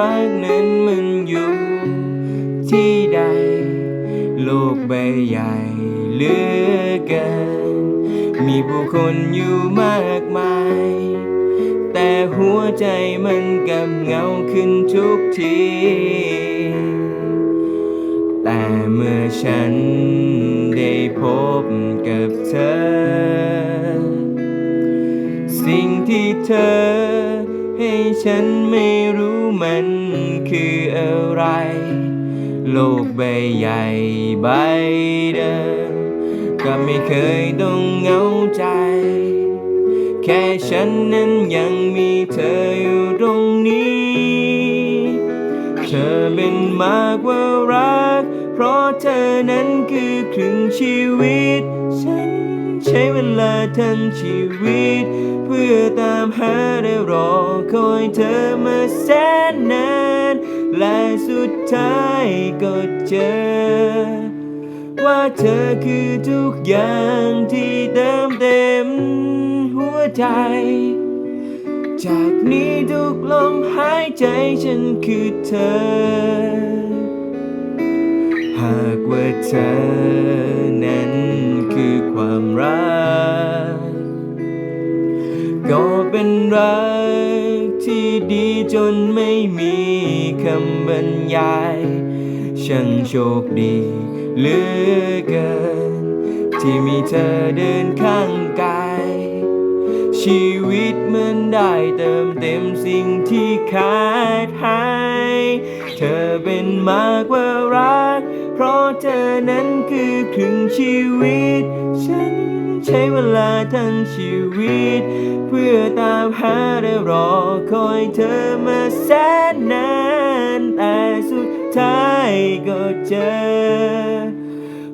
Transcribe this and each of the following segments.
รักนั้นมันอยู่ที่ใด โลกใบใหญ่เลือเกิน มีผู้คนอยู่มากมาย แต่หัวใจมันกำเงาขึ้นทุกที แต่เมื่อฉันได้พบกับเธอ สิ่งที่เธอ ให้ฉันไม่รู้มันคืออะไร โลกใบใหญ่ใบเดิมก็ไม่เคยต้องเหงาใจ แค่ฉันนั้นยังมีเธออยู่ตรงนี้ เธอเป็นมากกว่ารัก เพราะเธอนั้นคือครึ่งชีวิต ฉันใช้เวลาทั้งชีวิต เพื่อตามหาได้รอคอยเธอมาแสนนานและสุดท้ายก็เจอ ว่าเธอคือทุกอย่างที่เติมเต็มหัวใจ จากนี้ทุกลมหายใจฉันคือเธอ หากว่าเธอนั้นคือความรัก เป็นรักที่ดีจนไม่มีคำบรรยายช่างโชคดีเหลือเกิน ที่มีเธอเดินข้างกายชีวิตมันได้เติมเต็มสิ่งที่ขาดหาย เธอเป็นมากกว่ารัก เพราะเธอนั้นคือครึ่งชีวิตฉัน ใช้เวลาทั้งชีวิต เพื่อตามหาและรอคอยเธอมาแสนนานแต่สุดท้ายก็เจอ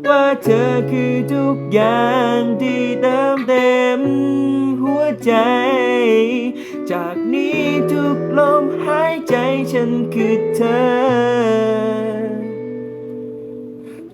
ว่าเธอคือทุกอย่างที่เติมเต็มหัวใจ จากนี้ทุกลมหายใจฉันคือเธอ